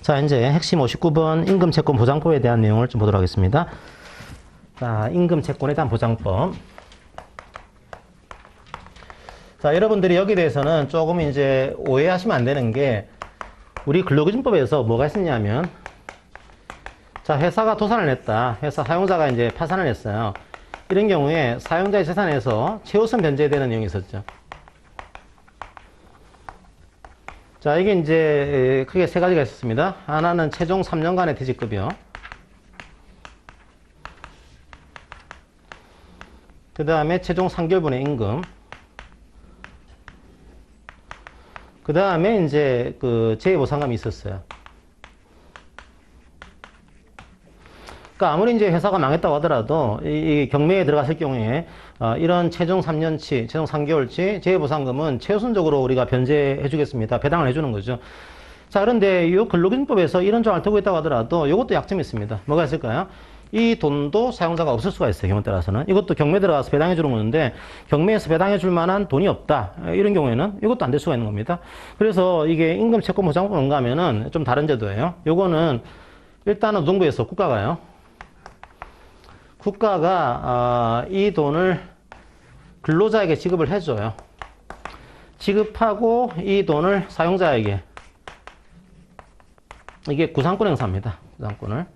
자, 이제 핵심 59번 임금 채권 보장법에 대한 내용을 좀 보도록 하겠습니다. 자, 임금 채권에 대한 보장법. 자, 여러분들이 여기에 대해서는 조금 이제 오해하시면 안 되는 게 우리 근로기준법에서 뭐가 있었냐면 자, 회사가 도산을 냈다. 회사 사용자가 이제 파산을 했어요. 이런 경우에 사용자의 재산에서 최우선 변제되는 내용이 있었죠. 자, 이게 이제 크게 세 가지가 있었습니다. 하나는 최종 3년간의 퇴직급여. 그 다음에 최종 3개월분의 임금. 그 다음에 이제 그 재해보상금이 있었어요. 그러니까 아무리 이제 회사가 망했다고 하더라도 이, 이 경매에 들어갔을 경우에 어, 이런 최종 3년치, 최종 3개월치 재해보상금은 최우선적으로 우리가 변제해 주겠습니다. 배당을 해 주는 거죠. 자, 그런데 이 근로기준법에서 이런 조항을 두고 있다고 하더라도 이것도 약점이 있습니다. 뭐가 있을까요? 이 돈도 사용자가 없을 수가 있어요. 경우에 따라서는. 이것도 경매 들어가서 배당해 주는 건데 경매에서 배당해 줄 만한 돈이 없다. 이런 경우에는 이것도 안 될 수가 있는 겁니다. 그래서 이게 임금 채권 보장법 뭔가 하면은 좀 다른 제도예요. 요거는 일단은 노동부에서 국가가요. 국가가 어, 이 돈을 근로자에게 지급을 해줘요. 지급하고 이 돈을 사용자에게 이게 구상권 행사입니다. 구상권을.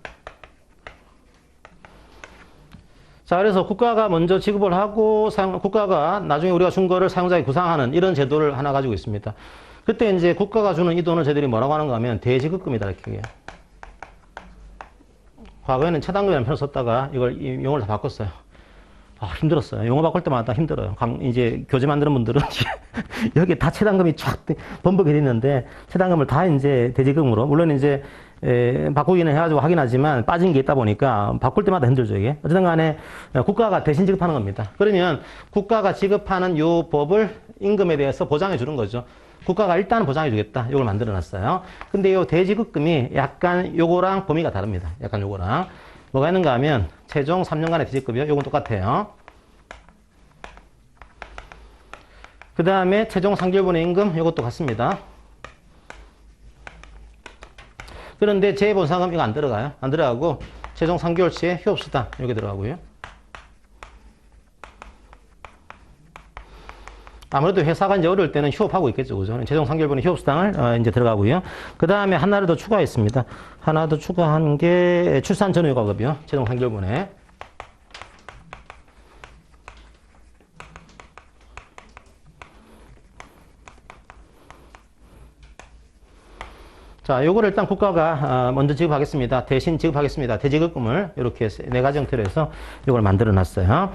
자, 그래서 국가가 먼저 지급을 하고 사용, 국가가 나중에 우리가 준 거를 사용자에게 구상하는 이런 제도를 하나 가지고 있습니다. 그때 이제 국가가 주는 이 돈을 저희들이 뭐라고 하는가 하면 대지급금이다 이렇게 얘기해요. 과거에는 차당금이라는 표현을 썼다가 이걸 이 용어를 다 바꿨어요. 아, 힘들었어요. 용어 바꿀 때마다 힘들어요. 강, 이제 교재 만드는 분들은 여기 다 체당금이 쫙 번복이 됐는데 체당금을 다 이제 대지금으로. 물론 이제 에, 바꾸기는 해가지고 하긴 하지만 빠진 게 있다 보니까 바꿀 때마다 힘들죠 이게. 어쨌든 간에 국가가 대신 지급하는 겁니다. 그러면 국가가 지급하는 요 법을 임금에 대해서 보장해 주는 거죠. 국가가 일단 보장해 주겠다. 이걸 만들어 놨어요. 근데 요 대지급금이 약간 요거랑 범위가 다릅니다. 약간 요거랑 뭐가 있는가 하면 최종 3년간의 대지급이요 요건 똑같아요 그 다음에 최종 3개월분의 임금 이것도 같습니다 그런데 재보상금 이거 안 들어가요. 안 들어가고 최종 3개월치의 휴업수당 여기 들어가고요. 아무래도 회사가 이제 어려울 때는 휴업하고 있겠죠. 그죠? 최종 3개월분의 휴업수당을 어, 이제 들어가고요. 그 다음에 하나를 더 추가했습니다. 하나 더 추가한 게 출산 전후유가급이요. 최종 3개월분에. 자, 요거를 일단 국가가 아, 먼저 지급하겠습니다. 대신 지급하겠습니다. 대지급금을 이렇게 네 가지 형태로 해서 이걸 만들어 놨어요.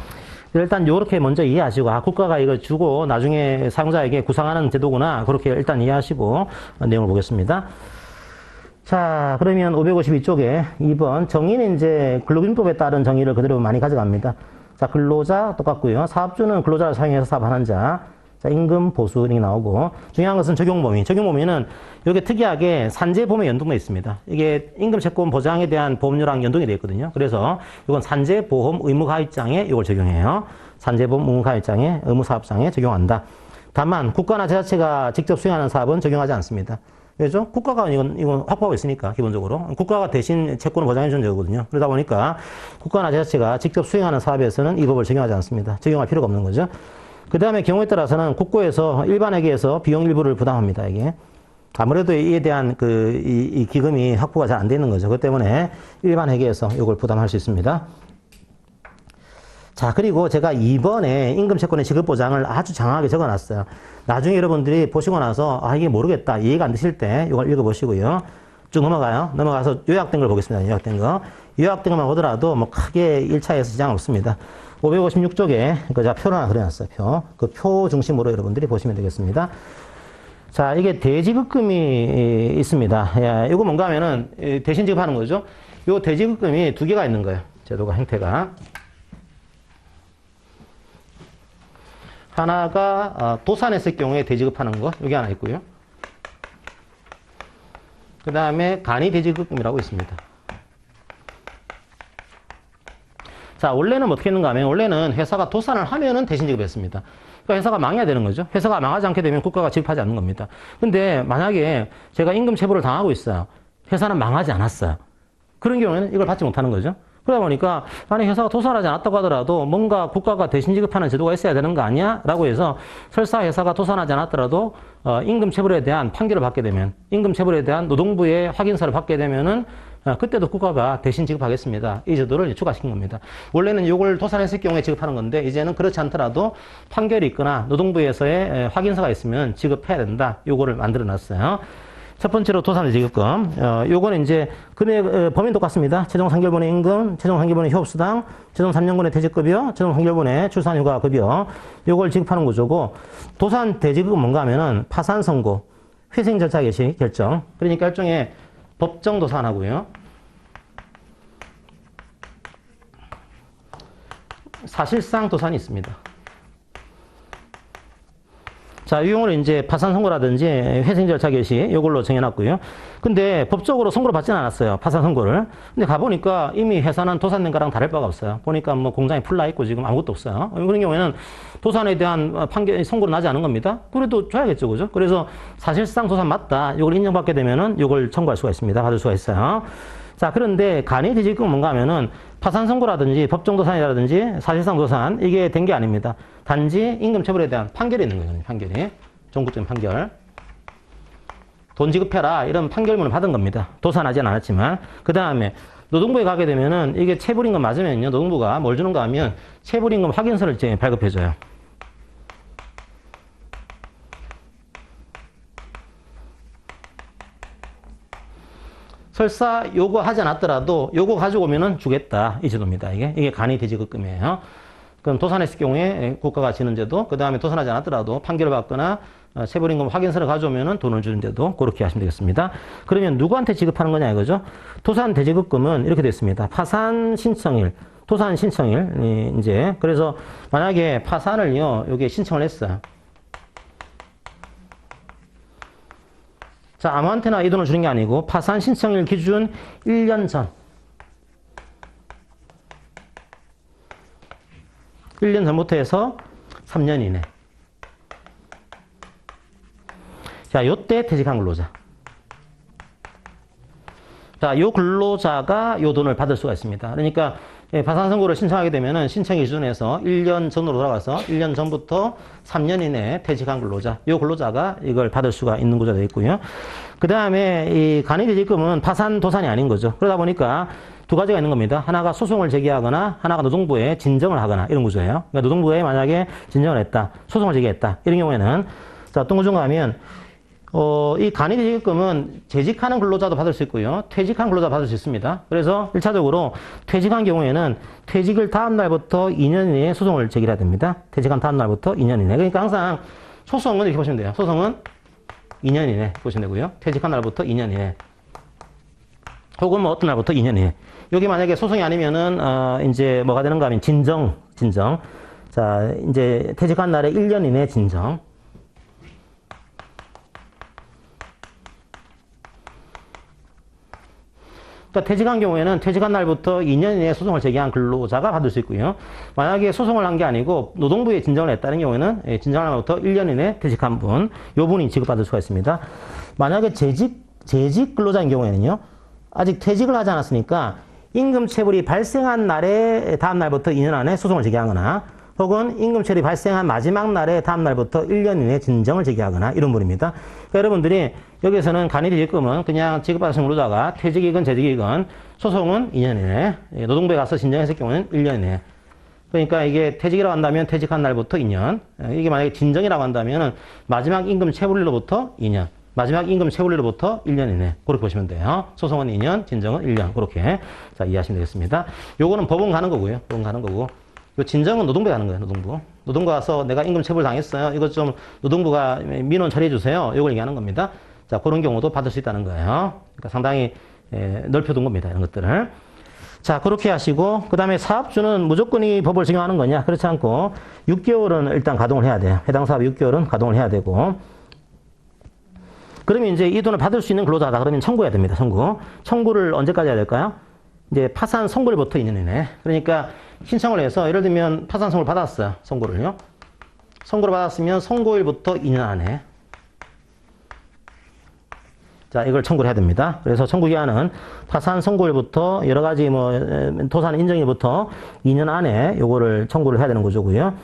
일단 요렇게 먼저 이해하시고 아 국가가 이걸 주고 나중에 사용자에게 구상하는 제도구나 그렇게 일단 이해하시고 내용을 보겠습니다. 자, 그러면 552쪽에 2번 정의는 이제 근로기준법에 따른 정의를 그대로 많이 가져갑니다. 자, 근로자 똑같고요. 사업주는 근로자를 사용해서 사업하는 자. 자, 임금 보수 이렇게 나오고 중요한 것은 적용 범위. 적용 범위는 여기 특이하게 산재 보험에 연동돼 있습니다. 이게 임금 채권 보장에 대한 보험료랑 연동이 되어 있거든요. 그래서 이건 산재 보험 의무 가입장에 이걸 적용해요. 산재 보험 의무 가입장에 의무 사업장에 적용한다. 다만 국가나 지자체가 직접 수행하는 사업은 적용하지 않습니다. 왜죠? 국가가 이건, 이건 확보하고 있으니까, 기본적으로. 국가가 대신 채권을 보장해주는 거거든요. 그러다 보니까 국가나 지자체가 직접 수행하는 사업에서는 이 법을 적용하지 않습니다. 적용할 필요가 없는 거죠. 그 다음에 경우에 따라서는 국고에서 일반에게서 비용 일부를 부담합니다, 이게. 아무래도 이에 대한 그, 이, 이 기금이 확보가 잘 안 되는 거죠. 그 때문에 일반 회계에서 이걸 부담할 수 있습니다. 자, 그리고 제가 이번에 임금채권의 지급보장을 아주 장황하게 적어 놨어요. 나중에 여러분들이 보시고 나서, 아, 이게 모르겠다. 이해가 안 되실 때 이걸 읽어보시고요. 쭉 넘어가요. 넘어가서 요약된 걸 보겠습니다. 요약된 거. 요약된 것만 보더라도 뭐 크게 1차에서 지장 없습니다. 556쪽에 그 표를 하나 그려놨어요. 표. 그 표 중심으로 여러분들이 보시면 되겠습니다. 자, 이게 대지급금이 있습니다. 예, 이거 뭔가 하면은 대신 지급하는 거죠. 요 대지급금이 두 개가 있는 거예요. 제도가 형태가. 하나가 어, 도산했을 경우에 대지급하는 거, 여기 하나 있고요. 그 다음에 간이 대지급금이라고 있습니다. 자, 원래는 어떻게 했는가 하면, 원래는 회사가 도산을 하면은 대신 지급했습니다. 그러니까 회사가 망해야 되는 거죠. 회사가 망하지 않게 되면 국가가 지급하지 않는 겁니다. 근데 만약에 제가 임금 체불을 당하고 있어요. 회사는 망하지 않았어요. 그런 경우에는 이걸 받지 못하는 거죠. 그러다 보니까 만약 회사가 도산하지 않았다고 하더라도 뭔가 국가가 대신 지급하는 제도가 있어야 되는 거 아니야? 라고 해서 설사 회사가 도산하지 않았더라도 어, 임금 체불에 대한 판결을 받게 되면 임금 체불에 대한 노동부의 확인서를 받게 되면은 어, 그때도 국가가 대신 지급하겠습니다. 이 제도를 추가시킨 겁니다. 원래는 이걸 도산했을 경우에 지급하는 건데 이제는 그렇지 않더라도 판결이 있거나 노동부에서의 에, 확인서가 있으면 지급해야 된다. 요거를 만들어 놨어요. 첫 번째로 도산의 지급금. 어, 요거는 이제 금액 어, 범위는 똑같습니다. 최종 3개월분의 임금, 최종 3개월분의 휴업수당, 최종 3년분의 퇴직급여, 최종 3개월분의 출산휴가급여. 요걸 지급하는 구조고 도산 대지급은 뭔가 하면은 파산 선고, 회생 절차 개시 결정. 그러니까 일종의 법정 도산하고요. 사실상 도산이 있습니다. 자, 이 경우는 이제 파산 선고라든지 회생 절차 개시 이걸로 정해놨고요. 근데 법적으로 선고를 받지는 않았어요. 파산 선고를. 근데 가보니까 이미 회사는 도산된 거랑 다를 바가 없어요. 보니까 뭐 공장이 풀나 있고 지금 아무것도 없어요. 그런 경우에는 도산에 대한 판결, 선고를 나지 않은 겁니다. 그래도 줘야겠죠. 그죠? 그래서 사실상 도산 맞다. 이걸 인정받게 되면은 이걸 청구할 수가 있습니다. 받을 수가 있어요. 자, 그런데 간이 뒤집금 뭔가 하면은 파산 선고라든지 법정 도산이라든지 사실상 도산 이게 된 게 아닙니다. 단지 임금 처벌에 대한 판결이 있는 거예요. 판결이. 전국적인 판결. 돈 지급해라 이런 판결문을 받은 겁니다. 도산하진 않았지만 그 다음에 노동부에 가게 되면은 이게 체불임금 맞으면요 노동부가 뭘 주는가 하면 체불임금 확인서를 이제 발급해줘요. 설사 요거 하지 않았더라도 요거 가지고 오면은 주겠다 이 제도입니다. 이게 이게 간이 대지급금이에요. 그럼 도산했을 경우에 국가가 지는 제도, 그 다음에 도산하지 않았더라도 판결을 받거나 어, 체불임금 확인서를 가져오면은 돈을 주는 제도 그렇게 하시면 되겠습니다. 그러면 누구한테 지급하는 거냐 이거죠? 도산 대지급금은 이렇게 됐습니다. 파산 신청일, 도산 신청일 이제 그래서 만약에 파산을요 여기에 신청을 했어요. 자, 아무한테나 이 돈을 주는 게 아니고 파산 신청일 기준 1년 전. 1년 전부터 해서 3년 이내. 자, 요때 퇴직한 근로자. 자, 요 근로자가 요 돈을 받을 수가 있습니다. 그러니까 예, 파산 선고를 신청하게 되면은 신청 기준에서 1년 전으로 돌아가서 1년 전부터 3년 이내에 퇴직한 근로자, 요 근로자가 이걸 받을 수가 있는 구조가 되어 있고요. 그 다음에 이 간이퇴직금은 파산 도산이 아닌 거죠. 그러다 보니까 두 가지가 있는 겁니다. 하나가 소송을 제기하거나 하나가 노동부에 진정을 하거나 이런 구조예요. 그러니까 노동부에 만약에 진정을 했다, 소송을 제기했다 이런 경우에는 자 어떤 구조인가 하면 어, 이 간이퇴직금은 재직하는 근로자도 받을 수 있고요. 퇴직한 근로자 받을 수 있습니다. 그래서 1차적으로 퇴직한 경우에는 퇴직을 다음 날부터 2년 이내에 소송을 제기해야 됩니다. 퇴직한 다음 날부터 2년 이내. 그러니까 항상 소송은 이렇게 보시면 돼요. 소송은 2년 이내 보시면 되고요. 퇴직한 날부터 2년 이내. 혹은 뭐 어떤 날부터 2년 이내. 여기 만약에 소송이 아니면은, 어, 이제 뭐가 되는가 하면 진정, 진정. 자, 이제 퇴직한 날에 1년 이내 진정. 그러니까 퇴직한 경우에는 퇴직한 날부터 2년 이내에 소송을 제기한 근로자가 받을 수 있고요. 만약에 소송을 한 게 아니고 노동부에 진정을 했다는 경우에는 예, 진정한 날부터 1년 이내 퇴직한 분, 요 분이 지급받을 수가 있습니다. 만약에 재직, 재직 근로자인 경우에는요. 아직 퇴직을 하지 않았으니까 임금 체불이 발생한 날에 다음 날부터 2년 안에 소송을 제기하거나 혹은 임금처리 발생한 마지막 날에 다음 날부터 1년 이내 진정을 제기하거나 이런 분입니다. 그러니까 여러분들이 여기서는 간이퇴직금은 그냥 지급받으신 근로자가 퇴직이건 재직이건 소송은 2년 이내, 예, 노동부에 가서 진정했을 경우는 1년 이내. 그러니까 이게 퇴직이라고 한다면 퇴직한 날부터 2년, 예, 이게 만약에 진정이라고 한다면 마지막 임금 체불일로부터 2년, 마지막 임금 체불일로부터 1년 이내 그렇게 보시면 돼요. 소송은 2년, 진정은 1년 그렇게 자 이해하시면 되겠습니다. 요거는 법원 가는 거고요. 법원 가는 거고. 요 진정은 노동부에 가는 거예요, 노동부. 노동부 가서 내가 임금 체불 당했어요. 이것 좀 노동부가 민원 처리해 주세요. 이걸 얘기하는 겁니다. 자, 그런 경우도 받을 수 있다는 거예요. 그러니까 상당히 에, 넓혀둔 겁니다. 이런 것들을. 자, 그렇게 하시고, 그 다음에 사업주는 무조건 이 법을 적용하는 거냐? 그렇지 않고, 6개월은 일단 가동을 해야 돼요. 해당 사업 6개월은 가동을 해야 되고, 그러면 이제 이 돈을 받을 수 있는 근로자다. 그러면 청구해야 됩니다. 청구. 청구를 언제까지 해야 될까요? 이제 파산 선고일부터 2년 이내. 그러니까 신청을 해서 예를 들면 파산 선고를 받았어요. 선고를요. 선고를 받았으면 선고일부터 2년 안에 자, 이걸 청구를 해야 됩니다. 그래서 청구 기한은 파산 선고일부터 여러 가지 뭐 에, 토산 인정일부터 2년 안에 요거를 청구를 해야 되는 거죠고요.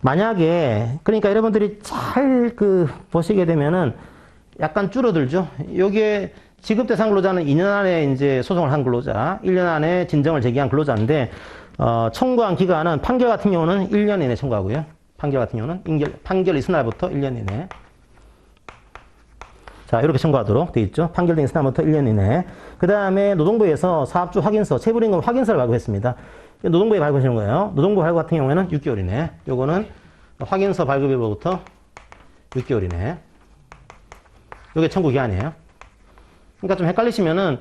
만약에 그러니까 여러분들이 잘 그 보시게 되면은 약간 줄어들죠. 여기에 지급 대상 근로자는 2년 안에 이제 소송을 한 근로자, 1년 안에 진정을 제기한 근로자인데 어, 청구한 기간은 판결 같은 경우는 1년 이내 청구하고요. 판결 같은 경우는 인결, 판결 이튿날부터 1년 이내. 자, 이렇게 청구하도록 돼 있죠. 판결된 이튿날부터 1년 이내. 그 다음에 노동부에서 사업주 확인서, 체불임금 확인서를 발급했습니다. 노동부에 발급하시는 거예요. 노동부 발급 같은 경우에는 6개월 이내. 요거는 확인서 발급일로부터 6개월 이내. 요게 청구 기한이에요. 그러니까 좀 헷갈리시면은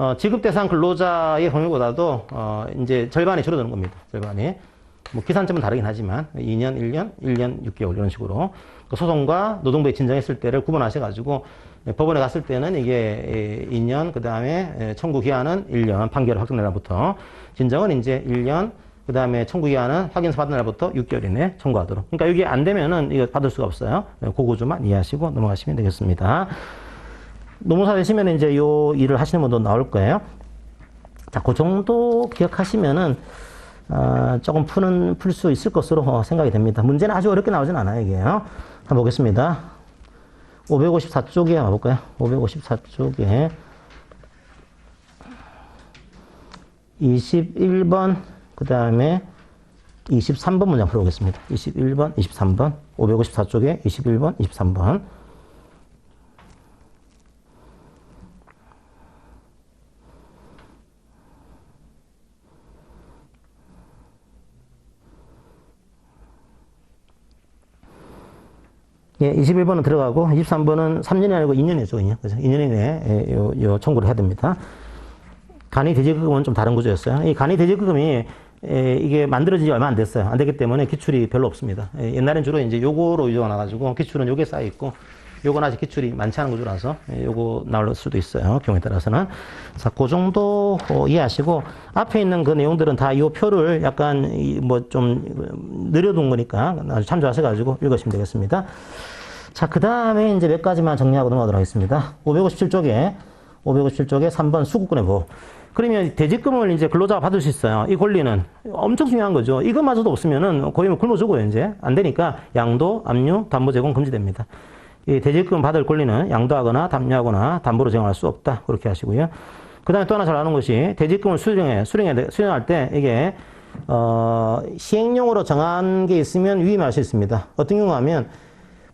어, 지급 대상 근로자의 범위보다도 어, 이제 절반이 줄어드는 겁니다. 절반이. 뭐 기산점은 다르긴 하지만 2년, 1년, 1년 6개월 이런 식으로 그 소송과 노동부에 진정했을 때를 구분하셔 가지고 법원에 갔을 때는 이게 2년 그 다음에 청구 기한은 1년 판결 확정 날부터 진정은 이제 1년 그 다음에 청구 기한은 확인서 받은 날부터 6개월 이내 청구하도록. 그러니까 이게 안 되면은 이거 받을 수가 없어요. 그거 좀만 이해하시고 넘어가시면 되겠습니다. 노무사 되시면 이제 요 일을 하시는 분도 나올 거예요. 자, 그 정도 기억하시면은 어, 조금 푸는 풀 수 있을 것으로 생각이 됩니다. 문제는 아주 어렵게 나오진 않아요, 이게요. 한번 보겠습니다. 554쪽에 가볼까요? 554쪽에 21번 그 다음에 23번 문장 풀어보겠습니다. 21번, 23번, 554쪽에 21번, 23번. 예, 21번은 들어가고 23번은 3년이 아니고 2년이죠, 그래서 2년 이내에 요, 요 청구를 해야 됩니다. 간이 대지급금은 좀 다른 구조였어요. 이 간이 대지급금이 에, 이게 만들어진 지 얼마 안 됐어요. 안 됐기 때문에 기출이 별로 없습니다. 에, 옛날엔 주로 이제 요거로 유도가 나가지고 기출은 요게 쌓여 있고 요건 아직 기출이 많지 않은 구조라서 에, 요거 나올 수도 있어요. 경우에 따라서는. 자, 그 정도 어, 이해하시고 앞에 있는 그 내용들은 다 요 표를 약간 뭐 좀 느려둔 거니까 아주 참조하셔가지고 읽으시면 되겠습니다. 자, 그 다음에 이제 몇 가지만 정리하고 넘어가도록 하겠습니다. 557쪽에 557쪽에 3번 수급권의 보호. 그러면 대지금을 이제 근로자가 받을 수 있어요. 이 권리는 엄청 중요한 거죠. 이것마저도 없으면은 거의 뭐 굶어 죽어요, 이제. 안 되니까 양도, 압류, 담보 제공 금지됩니다. 이 대지금 받을 권리는 양도하거나 담류하거나 담보로 제공할 수 없다. 그렇게 하시고요. 그 다음에 또 하나 잘 아는 것이 대지금을 수령해, 수령해, 수령할 때 이게, 어, 시행령으로 정한 게 있으면 위임할 수 있습니다. 어떤 경우 하면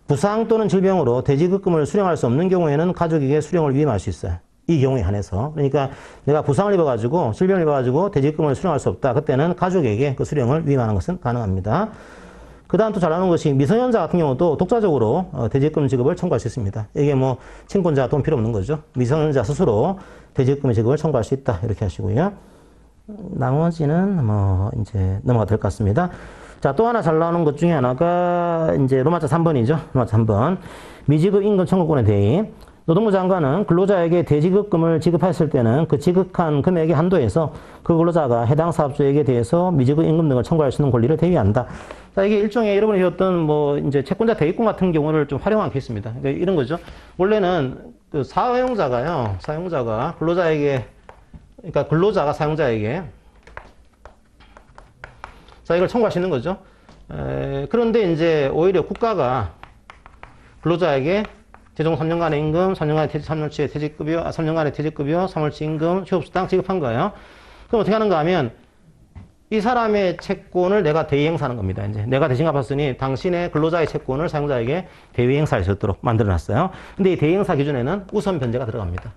부상 또는 질병으로 대지급금을 수령할 수 없는 경우에는 가족에게 수령을 위임할 수 있어요. 이 경우에 한해서. 그러니까 내가 부상을 입어가지고, 질병을 입어가지고 대지급금을 수령할 수 없다. 그때는 가족에게 그 수령을 위임하는 것은 가능합니다. 그 다음 또잘 아는 것이 미성년자 같은 경우도 독자적으로 어, 대지급금 지급을 청구할 수 있습니다. 이게 뭐 친권자 돈 필요 없는 거죠. 미성년자 스스로 대지급금 지급을 청구할 수 있다. 이렇게 하시고요. 나머지는 뭐 이제 넘어가 될것 같습니다. 자, 또 하나 잘 나오는 것 중에 하나가 이제 로마자 3번이죠. 로마자 3번. 미지급 임금 청구권의 대의. 노동부 장관은 근로자에게 대지급금을 지급했을 때는 그 지급한 금액의 한도에서 그 근로자가 해당 사업주에게 대해서 미지급 임금 등을 청구할 수 있는 권리를 대위한다. 자, 이게 일종의 여러분이 배웠던 뭐 이제 채권자 대위권 같은 경우를 좀 활용한 케이스입니다. 그러니까 이런 거죠. 원래는 그 사용자가요, 사용자가 근로자에게, 그러니까 근로자가 사용자에게 자, 이걸 청구할 수 있는 거죠. 에, 그런데 이제 오히려 국가가 근로자에게 최종 3년간의 임금, 3년간의 퇴직, 3년치의 퇴직급여, 아, 3년간의 퇴직급여, 3월치 임금, 휴업수당 지급한 거예요. 그럼 어떻게 하는가 하면 이 사람의 채권을 내가 대위행사하는 겁니다. 이제 내가 대신 갚았으니 당신의 근로자의 채권을 사용자에게 대위행사할 수 있도록 만들어 놨어요. 근데 이 대위행사 기준에는 우선 변제가 들어갑니다.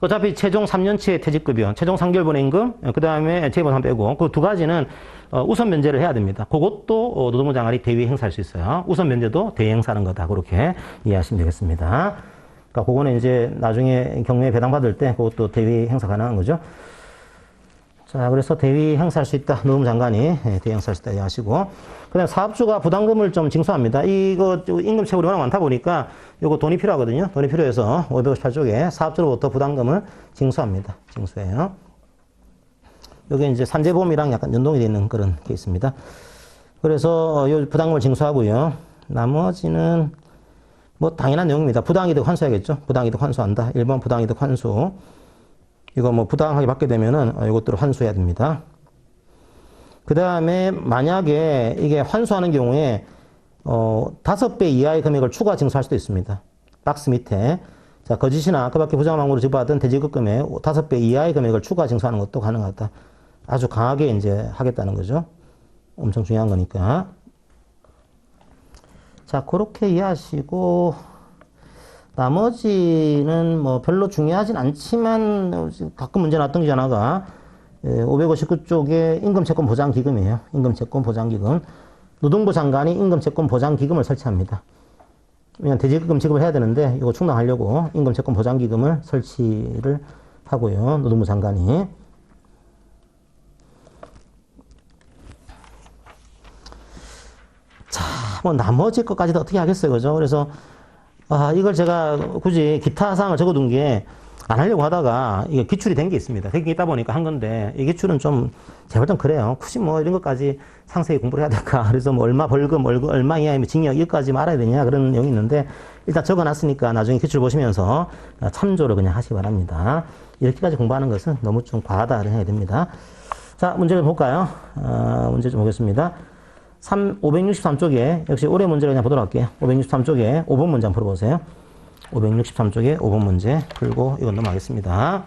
어차피 최종 3년치의 퇴직급여, 최종 3개월분의 임금, 그 다음에 재보상 빼고 그 두 가지는 어, 우선 면제를 해야 됩니다. 그것도 어, 노동부 장관이 대위 행사할 수 있어요. 우선 면제도 대위 행사하는 거다. 그렇게 이해하시면 되겠습니다. 그러니까 그거는 이제 나중에 경매 배당 받을 때 그것도 대위 행사 가능한 거죠. 자, 그래서 대위 행사할 수 있다. 노동부 장관이 예, 대위 행사할 수 있다. 이해하시고. 그 다음에 사업주가 부담금을 좀 징수합니다. 이거 임금 체불이 워낙 많다 보니까 요거 돈이 필요하거든요. 돈이 필요해서 558쪽에 사업주로부터 부담금을 징수합니다. 징수해요. 요게 이제 산재보험이랑 약간 연동이 되어 있는 그런 케이스입니다. 그래서 요 부담금을 징수하고요. 나머지는 뭐 당연한 내용입니다. 부당이득 환수해야겠죠. 부당이득 환수한다. 1번 부당이득 환수. 이거 뭐 부당하게 받게 되면은 어, 이것들을 환수해야 됩니다. 그 다음에 만약에 이게 환수하는 경우에 어, 다섯 배 이하의 금액을 추가 징수할 수도 있습니다. 박스 밑에. 자, 거짓이나 그 밖에 부정망으로 지급받은 대지급금의 다섯 배 이하의 금액을 추가 징수하는 것도 가능하다. 아주 강하게 이제 하겠다는 거죠. 엄청 중요한 거니까. 자, 그렇게 이해하시고, 나머지는 뭐 별로 중요하진 않지만, 가끔 문제 났던 게 하나가, 559쪽에 임금채권 보장기금이에요. 임금채권 보장기금. 노동부 장관이 임금채권 보장기금을 설치합니다. 왜냐면 대지급금 지급을 해야 되는데, 이거 충당하려고 임금채권 보장기금을 설치를 하고요. 노동부 장관이. 뭐 나머지 것까지도 어떻게 하겠어요, 그죠? 그래서 아 이걸 제가 굳이 기타 사항을 적어둔 게 안 하려고 하다가 이게 기출이 된 게 있습니다. 된게 있다 보니까 한 건데 이 기출은 좀 제발 좀 그래요. 굳이 뭐 이런 것까지 상세히 공부를 해야 될까? 그래서 뭐 얼마 벌금, 얼마, 얼마 이하의 징역 이것까지 말아야 되냐 그런 내용이 있는데 일단 적어놨으니까 나중에 기출 보시면서 참조를 그냥 하시기 바랍니다. 이렇게까지 공부하는 것은 너무 좀 과하다 해야 됩니다. 자 문제를 볼까요? 아, 문제 좀 보겠습니다. 3, 563쪽에, 역시 올해 문제를 그냥 보도록 할게요. 563쪽에 5번 문제 한번 풀어보세요. 563쪽에 5번 문제 풀고 이건 넘어가겠습니다.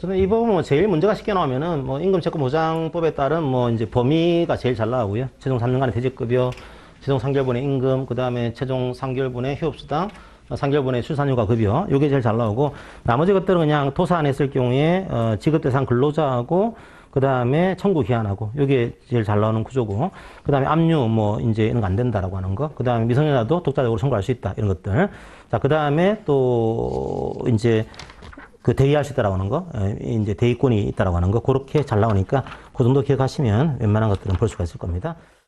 어쨌든 이 부분은 뭐 제일 문제가 쉽게 나오면은 뭐 임금 채권 보장법에 따른 뭐 이제 범위가 제일 잘 나오고요. 최종 3년간의 대직급여, 최종 3개월분의 임금, 그 다음에 최종 3개월분의 휴업수당, 3개월분의 출산휴가 급여, 요게 제일 잘 나오고 나머지 것들은 그냥 도산했을 경우에 어, 지급 대상 근로자하고 그 다음에 청구 기한하고 요게 제일 잘 나오는 구조고 그 다음에 압류 뭐 이제 이런 거 안 된다라고 하는 거 그 다음에 미성년자도 독자적으로 청구할 수 있다 이런 것들 자 그 다음에 또 이제 그 대의할 수 있다라고 하는 거, 에, 이제 대의권이 있다라고 하는 거, 그렇게 잘 나오니까 그 정도 기억하시면 웬만한 것들은 볼 수가 있을 겁니다.